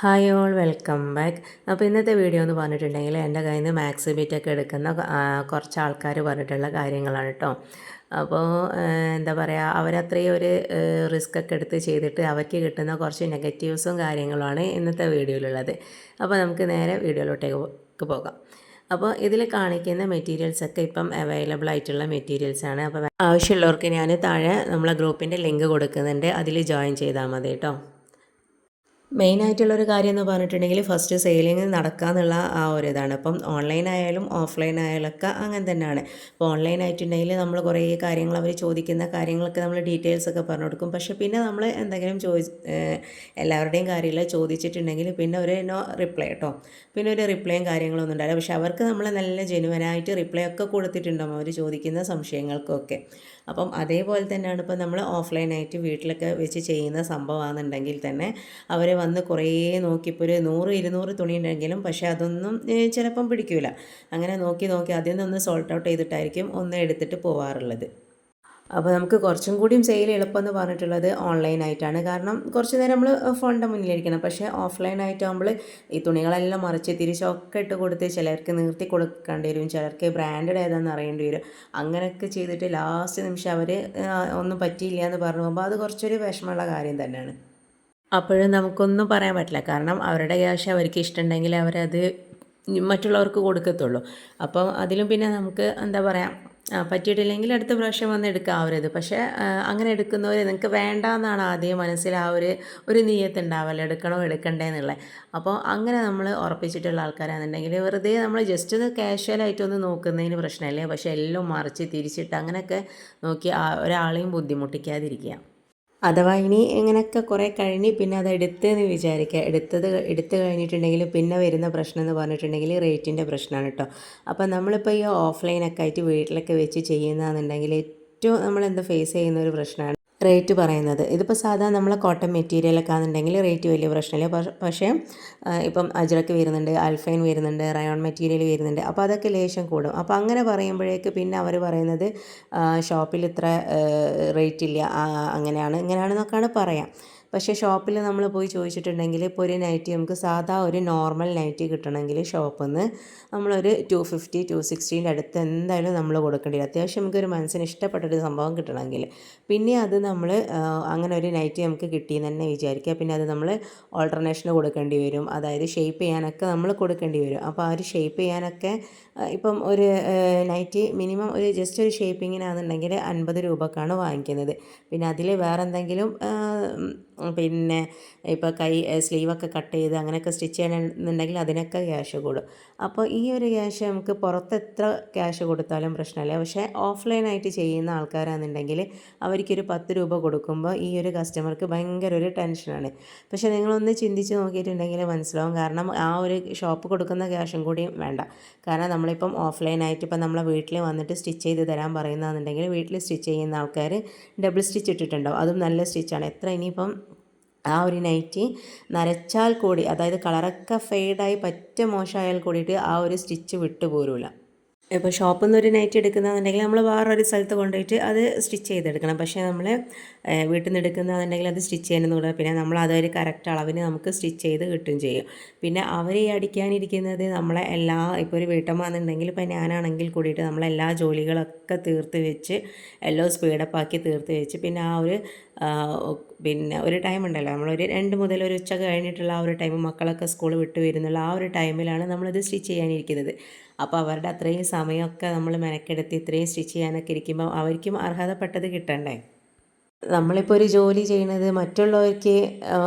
Hi all welcome back അപ്പോൾ ഇന്നത്തെ video എന്ന് പറഞ്ഞിട്ടുണ്ടെങ്കിൽ എന്റെ കയ്യിൽ നിന്ന് മാക്സ് ബീറ്റൊക്കെ എടുക്കുന്ന കുറച്ച് ആൾക്കാർ പറഞ്ഞിട്ടുള്ള കാര്യങ്ങളാണ് കേട്ടോ അപ്പോൾ എന്താ പറയുക അവരത്രയും ഒരു റിസ്ക് ഒക്കെ എടുത്ത് ചെയ്തിട്ട് അവർക്ക് കിട്ടുന്ന കുറച്ച് നെഗറ്റീവ്സും കാര്യങ്ങളുമാണ് ഇന്നത്തെ വീഡിയോയിലുള്ളത് അപ്പോൾ നമുക്ക് നേരെ വീഡിയോയിലോട്ടേക്ക് പോകാം. അപ്പോൾ ഇതിൽ കാണിക്കുന്ന മെറ്റീരിയൽസ് ഒക്കെ ഇപ്പം അവൈലബിൾ ആയിട്ടുള്ള മെറ്റീരിയൽസ് ആണ്. അപ്പോൾ ആവശ്യമുള്ളവർക്ക് ഞാൻ താഴെ നമ്മളെ ഗ്രൂപ്പിന്റെ ലിങ്ക് കൊടുക്കുന്നുണ്ട്. അതിൽ ജോയിൻ ചെയ്താൽ മതി കേട്ടോ മെയിൻ ആയിട്ടുള്ളൊരു കാര്യം എന്ന് പറഞ്ഞിട്ടുണ്ടെങ്കിൽ ഫസ്റ്റ് സെയിലിംഗ് നടക്കുക എന്നുള്ള ആ ഒരു ഇതാണ് അപ്പം ഓൺലൈൻ ആയാലും ഓഫ്ലൈൻ ആയാലും ഒക്കെ അങ്ങനെ തന്നെയാണ് അപ്പോൾ ഓൺലൈൻ ആയിട്ടുണ്ടെങ്കിൽ നമ്മൾ കുറേ കാര്യങ്ങൾ അവർ ചോദിക്കുന്ന കാര്യങ്ങളൊക്കെ നമ്മൾ ഡീറ്റെയിൽസ് ഒക്കെ പറഞ്ഞു കൊടുക്കും. പക്ഷേ പിന്നെ നമ്മൾ എന്തെങ്കിലും ചോദി എല്ലാവരുടെയും കാര്യമില്ല ചോദിച്ചിട്ടുണ്ടെങ്കിൽ പിന്നെ ഒരു നോ റിപ്ലൈ കേട്ടോ പിന്നെ ഒരു റിപ്ലൈയും കാര്യങ്ങളൊന്നും ഉണ്ടാവില്ല. പക്ഷേ അവർക്ക് നമ്മൾ നല്ല ജെനുവനായിട്ട് റിപ്ലൈ ഒക്കെ കൊടുത്തിട്ടുണ്ടാവും അവർ ചോദിക്കുന്ന സംശയങ്ങൾക്കൊക്കെ. അപ്പം അതേപോലെ തന്നെയാണ് ഇപ്പോൾ നമ്മൾ ഓഫ്ലൈനായിട്ട് വീട്ടിലൊക്കെ വെച്ച് ചെയ്യുന്ന സംഭവമാണെന്നുണ്ടെങ്കിൽ തന്നെ അവർ വന്ന് കുറേ നോക്കിയപ്പോൾ ഒരു നൂറ് ഇരുന്നൂറ് തുണി ഉണ്ടെങ്കിലും പക്ഷേ അതൊന്നും ചിലപ്പം പിടിക്കില്ല അങ്ങനെ നോക്കി നോക്കി അതിൽ നിന്ന് സോൾട്ട് ഔട്ട് ചെയ്തിട്ടായിരിക്കും ഒന്ന് എടുത്തിട്ട് പോവാറുള്ളത്. അപ്പോൾ നമുക്ക് കുറച്ചും കൂടിയും സെയിൽ എളുപ്പമെന്ന് പറഞ്ഞിട്ടുള്ളത് ഓൺലൈനായിട്ടാണ് കാരണം കുറച്ച് നേരം നമ്മൾ ഫോണിന്റെ മുന്നിലിരിക്കണം. പക്ഷേ ഓഫ്ലൈനായിട്ടാകുമ്പോൾ ഈ തുണികളെല്ലാം മറിച്ച് തിരിച്ചൊക്കെ ഇട്ട് കൊടുത്ത് ചിലർക്ക് നിർത്തി കൊടുക്കേണ്ടി വരും. ചിലർക്ക് ബ്രാൻഡഡ് ഏതാണെന്ന് അറിയേണ്ടി വരും. അങ്ങനെയൊക്കെ ചെയ്തിട്ട് ലാസ്റ്റ് നിമിഷം അവർ ഒന്നും പറ്റിയില്ല എന്ന് പറഞ്ഞു പോകുമ്പോൾ അത് കുറച്ചൊരു വിഷമമുള്ള കാര്യം തന്നെയാണ്. അപ്പോഴും നമുക്കൊന്നും പറയാൻ പറ്റില്ല. കാരണം അവരുടെ ക്യാഷ് അവർക്ക് ഇഷ്ടമുണ്ടെങ്കിൽ അവരത് മറ്റുള്ളവർക്ക് കൊടുക്കത്തുള്ളൂ. അപ്പം അതിലും പിന്നെ നമുക്ക് എന്താ പറയുക പറ്റിയിട്ടില്ലെങ്കിൽ അടുത്ത പ്രാവശ്യം വന്ന് എടുക്കാവരുത്. പക്ഷേ അങ്ങനെ എടുക്കുന്നവർ നിങ്ങൾക്ക് വേണ്ട എന്നാണ് ആദ്യം മനസ്സിൽ ആ ഒരു ഒരു നീയത്ത് ഉണ്ടാവല്ലോ എടുക്കണോ എടുക്കണ്ടേ എന്നുള്ളത് അപ്പോൾ അങ്ങനെ നമ്മൾ ഉറപ്പിച്ചിട്ടുള്ള ആൾക്കാരാണെന്നുണ്ടെങ്കിൽ വെറുതെ നമ്മൾ ജസ്റ്റ് ഒന്ന് കാഷ്വലായിട്ട് കാഷ്വലായിട്ടൊന്ന് നോക്കുന്നതിന് പ്രശ്നമല്ലേ. പക്ഷേ എല്ലാം മറിച്ച് തിരിച്ചിട്ട് അങ്ങനെയൊക്കെ നോക്കി ഒരാളെയും ബുദ്ധിമുട്ടിക്കാതിരിക്കുക. അഥവാ ഇനി ഇങ്ങനെയൊക്കെ കുറേ കഴിഞ്ഞ് പിന്നെ അത് എടുത്തെന്ന് വിചാരിക്കുക എടുത്തത് എടുത്തു കഴിഞ്ഞിട്ടുണ്ടെങ്കിൽ പിന്നെ വരുന്ന പ്രശ്നം എന്ന് പറഞ്ഞിട്ടുണ്ടെങ്കിൽ റേറ്റിന്റെ പ്രശ്നമാണ് കേട്ടോ അപ്പോൾ നമ്മളിപ്പോൾ ഈ ഓഫ്ലൈനൊക്കെ ആയിട്ട് വീട്ടിലൊക്കെ വെച്ച് ചെയ്യുന്നതെന്നുണ്ടെങ്കിൽ ഏറ്റവും നമ്മൾ എന്താ ഫേസ് ചെയ്യുന്ന ഒരു പ്രശ്നമാണ് റേറ്റ് പറയുന്നത്. ഇതിപ്പോൾ സാധാരണ നമ്മളെ കോട്ടൺ മെറ്റീരിയലൊക്കെ ആണെന്നുണ്ടെങ്കിൽ റേറ്റ് വലിയ പ്രശ്നമില്ല. പക്ഷേ ഇപ്പം അജ്രക്ക് വരുന്നുണ്ട് അൽഫൈൻ വരുന്നുണ്ട് റയോൺ മെറ്റീരിയൽ വരുന്നുണ്ട്. അപ്പോൾ അതൊക്കെ ലേശം കൂടും. അപ്പോൾ അങ്ങനെ പറയുമ്പോഴേക്ക് പിന്നെ അവർ പറയുന്നത് ഷോപ്പിൽ ഇത്ര റേറ്റ് ഇല്ല അങ്ങനെയാണ് ഇങ്ങനെയാണെന്നൊക്കെയാണ് പറയാം. പക്ഷേ ഷോപ്പിൽ നമ്മൾ പോയി ചോദിച്ചിട്ടുണ്ടെങ്കിൽ ഇപ്പോൾ ഒരു നൈറ്റി നമുക്ക് സാധാ ഒരു നോർമൽ നൈറ്റി കിട്ടണമെങ്കിൽ ഷോപ്പിൽ നിന്ന് നമ്മളൊരു ടു ഫിഫ്റ്റി ടു സിക്സ്റ്റീന്റെ അടുത്ത് എന്തായാലും നമ്മൾ കൊടുക്കേണ്ടി വരും. അത്യാവശ്യം നമുക്കൊരു മനസ്സിന് ഇഷ്ടപ്പെട്ടൊരു സംഭവം കിട്ടണമെങ്കിൽ. പിന്നെ അത് നമ്മൾ അങ്ങനെ ഒരു നൈറ്റി നമുക്ക് കിട്ടിയെന്ന് തന്നെ വിചാരിക്കുക. പിന്നെ അത് നമ്മൾ ഓൾട്ടർനേഷന് കൊടുക്കേണ്ടി വരും. അതായത് ഷേപ്പ് ചെയ്യാനൊക്കെ നമ്മൾ കൊടുക്കേണ്ടി വരും. അപ്പോൾ ആ ഒരു ഷേപ്പ് ചെയ്യാനൊക്കെ ഇപ്പം ഒരു നൈറ്റി മിനിമം ഒരു ജസ്റ്റ് ഒരു ഷേപ്പിങ്ങിനാണെന്നുണ്ടെങ്കിൽ അൻപത് രൂപക്കാണ് വാങ്ങിക്കുന്നത്. പിന്നെ അതിൽ വേറെ എന്തെങ്കിലും പിന്നെ ഇപ്പോൾ കൈ സ്ലീവൊക്കെ കട്ട് ചെയ്ത് അങ്ങനെയൊക്കെ സ്റ്റിച്ച് ചെയ്യണമെന്നുണ്ടെങ്കിൽ അതിനൊക്കെ ക്യാഷ് കൂടും. അപ്പോൾ ഈ ഒരു ക്യാഷ് നമുക്ക് പുറത്ത് എത്ര ക്യാഷ് കൊടുത്താലും പ്രശ്നമില്ല. പക്ഷേ ഓഫ്ലൈനായിട്ട് ചെയ്യുന്ന ആൾക്കാരാണെന്നുണ്ടെങ്കിൽ അവർക്കൊരു പത്ത് രൂപ കൊടുക്കുമ്പോൾ ഈ ഒരു കസ്റ്റമർക്ക് ഭയങ്കര ഒരു ടെൻഷനാണ്. പക്ഷേ നിങ്ങളൊന്ന് ചിന്തിച്ച് നോക്കിയിട്ടുണ്ടെങ്കിൽ മനസ്സിലാവും. കാരണം ആ ഒരു ഷോപ്പ് കൊടുക്കുന്ന ക്യാഷും കൂടിയും വേണ്ട. കാരണം നമ്മളിപ്പം ഓഫ്ലൈനായിട്ട് ഇപ്പം നമ്മളെ വീട്ടിൽ വന്നിട്ട് സ്റ്റിച്ച് ചെയ്ത് തരാൻ പറയുന്നതെന്നുണ്ടെങ്കിൽ വീട്ടിൽ സ്റ്റിച്ച് ചെയ്യുന്ന ആൾക്കാർ ഡബിൾ സ്റ്റിച്ച് ഇട്ടിട്ടുണ്ടാവും. അതും നല്ല സ്റ്റിച്ചാണ് എത്ര ഇനിയിപ്പം ആ ഒരു നൈറ്റി നരച്ചാൽ കൂടി അതായത് കളറൊക്കെ ഫെയ്ഡായി പറ്റ മോശമായാൽ കൂടിയിട്ട് ആ ഒരു സ്റ്റിച്ച് വിട്ടു പോരൂല. ഇപ്പോൾ ഷോപ്പിൽ നിന്ന് ഒരു നൈറ്റ് എടുക്കുന്നതെന്നുണ്ടെങ്കിൽ നമ്മൾ വേറൊരു സ്ഥലത്ത് കൊണ്ടുപോയിട്ട് അത് സ്റ്റിച്ച് ചെയ്തെടുക്കണം. പക്ഷേ നമ്മൾ വീട്ടിൽ നിന്ന് എടുക്കുന്നതെന്നുണ്ടെങ്കിൽ അത് സ്റ്റിച്ച് ചെയ്യുന്നത് കൂടെ പിന്നെ നമ്മൾ അതൊരു കറക്റ്റ് അളവിന് നമുക്ക് സ്റ്റിച്ച് ചെയ്ത് കിട്ടുകയും ചെയ്യും. പിന്നെ അവർ ഈ അടിക്കാനിരിക്കുന്നത് നമ്മളെ എല്ലാ ഇപ്പോൾ ഒരു വീട്ടമ്മ എന്നുണ്ടെങ്കിൽ ഇപ്പോൾ ഞാനാണെങ്കിൽ കൂടിയിട്ട് നമ്മളെല്ലാ ജോലികളൊക്കെ തീർത്ത് വെച്ച് എല്ലാം സ്പീഡപ്പാക്കി തീർത്ത് വെച്ച് പിന്നെ ആ ഒരു പിന്നെ ഒരു ടൈം ഉണ്ടല്ലോ. നമ്മളൊരു രണ്ട് മുതൽ ഒരു ഉച്ച കഴിഞ്ഞിട്ടുള്ള ആ ഒരു ടൈം മക്കളൊക്കെ സ്കൂൾ വിട്ട് വരുന്നുള്ള ആ ഒരു ടൈമിലാണ് നമ്മളിത് സ്റ്റിച്ച് ചെയ്യാനിരിക്കുന്നത്. അപ്പോൾ അവരുടെ അത്രയും സമയമൊക്കെ നമ്മൾ മെനക്കെടുത്ത് ഇത്രയും സ്റ്റിച്ച് ചെയ്യാനൊക്കെ ഇരിക്കുമ്പോൾ അവർക്കും അർഹതപ്പെട്ടത് കിട്ടണ്ടേ? നമ്മളിപ്പോൾ ഒരു ജോലി ചെയ്യുന്നത് മറ്റുള്ളവർക്ക്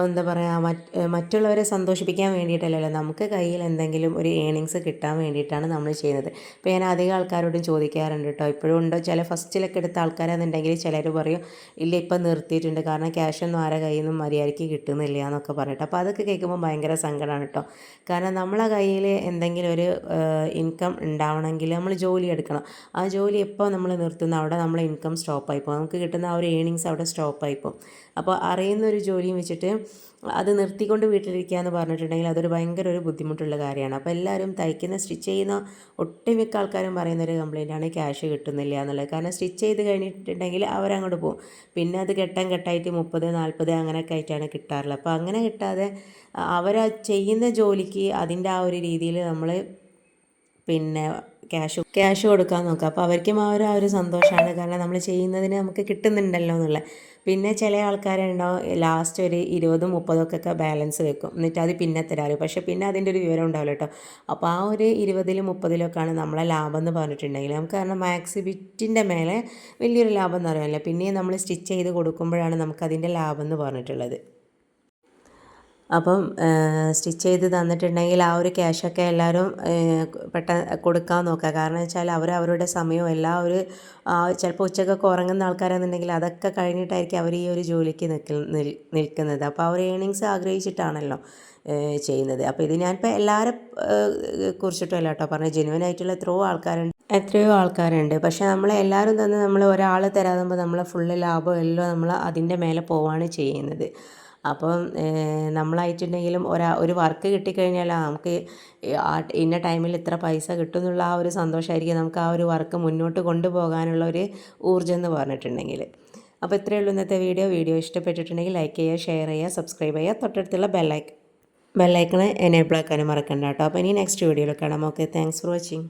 എന്താ പറയുക മറ്റ് മറ്റുള്ളവരെ സന്തോഷിപ്പിക്കാൻ വേണ്ടിയിട്ടല്ലല്ലോ. നമുക്ക് കയ്യിൽ എന്തെങ്കിലും ഒരു ഏണിങ്സ് കിട്ടാൻ വേണ്ടിയിട്ടാണ് നമ്മൾ ചെയ്യുന്നത്. ഇപ്പോൾ ഞാൻ അധികം ആൾക്കാരോടും ചോദിക്കാറുണ്ട് കേട്ടോ. ഇപ്പോഴും ഉണ്ടോ? ചില ഫസ്റ്റിലൊക്കെ എടുത്ത ആൾക്കാരാണെന്നുണ്ടെങ്കിൽ ചിലർ പറയും ഇല്ല ഇപ്പം നിർത്തിയിട്ടുണ്ട്. കാരണം ക്യാഷ് ഒന്നും ആരെ കയ്യിൽ നിന്നും മര്യാദയ്ക്ക് കിട്ടുന്നില്ല എന്നൊക്കെ പറഞ്ഞിട്ട്. അപ്പോൾ അതൊക്കെ കേൾക്കുമ്പോൾ ഭയങ്കര സങ്കടമാണ് കേട്ടോ. കാരണം നമ്മളെ കയ്യിൽ എന്തെങ്കിലും ഒരു ഇൻകം ഉണ്ടാവണമെങ്കിൽ നമ്മൾ ജോലി എടുക്കണം. ആ ജോലി എപ്പോൾ നമ്മൾ നിർത്തുന്ന അവിടെ നമ്മളെ ഇൻകം സ്റ്റോപ്പായി പോകും. നമുക്ക് കിട്ടുന്ന ആ ഒരു ഏണിങ്സ് അവിടെ അവിടെ സ്റ്റോപ്പായി പോകും അപ്പോൾ അറിയുന്ന ഒരു ജോലിയും വെച്ചിട്ട് അത് നിർത്തിക്കൊണ്ട് വീട്ടിലിരിക്കുക എന്ന് പറഞ്ഞിട്ടുണ്ടെങ്കിൽ അതൊരു ഭയങ്കര ഒരു ബുദ്ധിമുട്ടുള്ള കാര്യമാണ്. അപ്പോൾ എല്ലാവരും തയ്ക്കുന്ന സ്റ്റിച്ച് ചെയ്യുന്ന ഒട്ടുമിക്ക ആൾക്കാരും പറയുന്ന ഒരു കംപ്ലയിന്റാണ് ക്യാഷ് കിട്ടുന്നില്ല എന്നുള്ളത്. കാരണം സ്റ്റിച്ച് ചെയ്ത് കഴിഞ്ഞിട്ടുണ്ടെങ്കിൽ അവരങ്ങോട്ട് പോകും. പിന്നെ അത് ഘട്ടം ഘട്ടമായിട്ട് മുപ്പത് നാൽപ്പത് അങ്ങനെയൊക്കെ ആയിട്ടാണ് കിട്ടാറുള്ളത്. അപ്പോൾ അങ്ങനെ കിട്ടാതെ അവർ ചെയ്യുന്ന ജോലിക്ക് അതിന്റെ ആ ഒരു രീതിയിൽ നമ്മൾ പിന്നെ ക്യാഷ് ക്യാഷ് കൊടുക്കാൻ നോക്കുക. അപ്പോൾ അവർക്കും ആ ഒരു ആ ഒരു സന്തോഷമാണ്. കാരണം നമ്മൾ ചെയ്യുന്നതിന് നമുക്ക് കിട്ടുന്നുണ്ടല്ലോ എന്നുള്ള. പിന്നെ ചില ആൾക്കാരുണ്ടാവും ലാസ്റ്റ് ഒരു ഇരുപതും മുപ്പതൊക്കെ ബാലൻസ് വെക്കും. എന്നിട്ട് അത് പിന്നെ തരാറ് പക്ഷെ പിന്നെ അതിന്റെ ഒരു വിവരം ഉണ്ടാവില്ല കേട്ടോ. അപ്പോൾ ആ ഒരു ഇരുപതിലും മുപ്പതിലൊക്കെയാണ് നമ്മളെ ലാഭം എന്ന് പറഞ്ഞിട്ടുണ്ടെങ്കിൽ നമുക്ക് കാരണം മാക്സി ബിറ്റിന്റെ മേലെ വലിയൊരു ലാഭം എന്ന് പറയാനില്ല. പിന്നെയും നമ്മൾ സ്റ്റിച്ച് ചെയ്ത് കൊടുക്കുമ്പോഴാണ് നമുക്കതിന്റെ ലാഭം എന്ന് പറഞ്ഞിട്ടുള്ളത്. അപ്പം സ്റ്റിച്ച് ചെയ്ത് തന്നിട്ടുണ്ടെങ്കിൽ ആ ഒരു ക്യാഷൊക്കെ എല്ലാവരും പെട്ടെന്ന് കൊടുക്കാൻ നോക്കുക. കാരണം വെച്ചാൽ അവർ അവരുടെ സമയവും എല്ലാ ഒരു ചിലപ്പോൾ ഉച്ചക്കൊക്കെ ഉറങ്ങുന്ന ആൾക്കാരാണെന്നുണ്ടെങ്കിൽ അതൊക്കെ കഴിഞ്ഞിട്ടായിരിക്കും അവർ ഈ ഒരു ജോലിക്ക് നിൽക്കൽ നിൽക്കുന്നത്. അപ്പോൾ അവർ ഏണിങ്സ് ആഗ്രഹിച്ചിട്ടാണല്ലോ ചെയ്യുന്നത്. അപ്പോൾ ഇത് ഞാനിപ്പോൾ എല്ലാവരെ കുറിച്ചിട്ടും അല്ല കേട്ടോ പറഞ്ഞത്. ജെനുവൻ ആയിട്ടുള്ള എത്രയോ ആൾക്കാരുണ്ട്. എത്രയോ ആൾക്കാരുണ്ട്. പക്ഷേ നമ്മളെ എല്ലാവരും തന്നെ നമ്മൾ ഒരാൾ തരാതുമ്പോൾ നമ്മളെ ഫുള്ള് ലാഭം എല്ലാം നമ്മൾ അതിന്റെ മേലെ പോവാണ് ചെയ്യുന്നത്. അപ്പം നമ്മളായിട്ടുണ്ടെങ്കിലും ഒരാ ഒരു വർക്ക് കിട്ടിക്കഴിഞ്ഞാൽ നമുക്ക് ആ ഇന്ന ടൈമിൽ ഇത്ര പൈസ കിട്ടും എന്നുള്ള ആ ഒരു സന്തോഷമായിരിക്കും നമുക്ക് ആ ഒരു വർക്ക് മുന്നോട്ട് കൊണ്ടുപോകാനുള്ള ഒരു ഊർജം എന്ന് പറഞ്ഞിട്ടുണ്ടെങ്കിൽ. അപ്പോൾ ഇത്രയേ ഉള്ളൂ ഇന്നത്തെ വീഡിയോ. വീഡിയോ ഇഷ്ടപ്പെട്ടിട്ടുണ്ടെങ്കിൽ ലൈക്ക് ചെയ്യുക ഷെയർ ചെയ്യുക സബ്സ്ക്രൈബ് ചെയ്യുക. തൊട്ടടുത്തുള്ള ബെല്ലൈക്ക് ബെല്ലൈക്കണ് എനേബിൾ ആക്കാനും മറക്കണ്ട കേട്ടോ. അപ്പോൾ ഇനി നെക്സ്റ്റ് വീഡിയോയിൽ കാണാം. Okay thanks for watching.